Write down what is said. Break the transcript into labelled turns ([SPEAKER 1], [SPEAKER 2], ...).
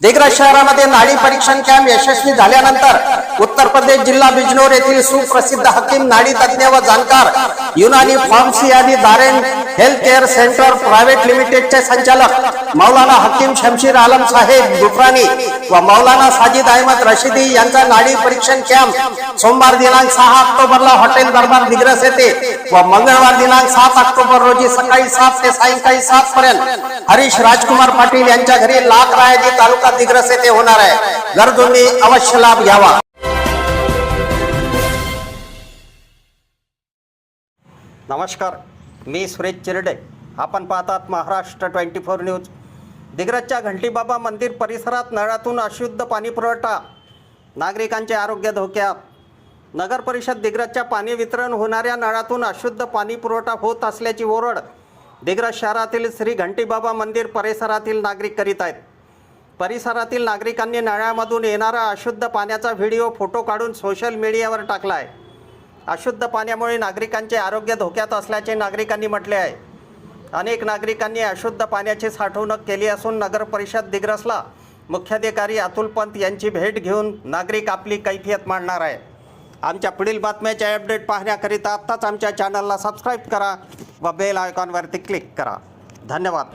[SPEAKER 1] देगरा शहरामध्ये नाळी परीक्षण कॅम्प यशस्वी झाल्यानंतर उत्तर प्रदेश जिल्हा बिजनोर येथील सुप्रसिद्ध हकीम नाडी तज्ञ व जाणकार युनानी फार्मसी आणि Daren health care center private लिमिटेडचे संचालक मौलाना हकीम शमशीर आलम साहेब दुफरानी व मौलाना साजिद अहमद रशिदी यांचा नाडी परीक्षण कॅम्प सोमवार दिनांक सहा ऑक्टोबरला हॉटेल दरबार दिग्रस येथे व मंगळवार दिनांक सात ऑक्टोबर रोजी सकाळी सात ते सायंकाळी सात पर्यंत हरीश राजकुमार पाटील यांच्या घरी लाख रायाजी तालुका दिग्रस येथे होणार आहे. गरजूंनी अवश्य लाभ घ्यावा. नमस्कार मी सुरेश चिरडे. आपण पाहतात महाराष्ट्र ट्वेंटी फोर न्यूज. दिग्रजच्या घंटीबाबा मंदिर परिसरात नळातून अशुद्ध पाणी पुरवठा नागरिकांचे आरोग्य धोक्यात. नगर परिषद दिग्रजच्या पाणी वितरण होणाऱ्या नळातून अशुद्ध पाणी पुरवठा होत असल्याची ओरड दिग्रज शहरातील श्री घंटीबाबा मंदिर परिसरातील नागरिक करीत आहेत. परिसरातील नागरिकांनी नळ्यामधून येणारा अशुद्ध पाण्याचा व्हिडिओ फोटो काढून सोशल मीडियावर टाकला आहे अशुद्ध पाण्यामुळे नागरिकांचे आरोग्य धोक्यात असल्याचे नागरिकांनी म्हटले आहे. अनेक नागरिकांनी अशुद्ध पाण्याची साठवणूक केली असून नगर परिषद दिग्रसला मुख्याधिकारी अतुल पंत यांची भेट घेऊन नागरिक आपली कैफियत मांडणार आहे. आमच्या पुढील बातम्याचे अपडेट पाहण्याकरिता आत्ताच आमच्या चॅनलला सबस्क्राईब करा व बेल आयकॉनवरती क्लिक करा. धन्यवाद.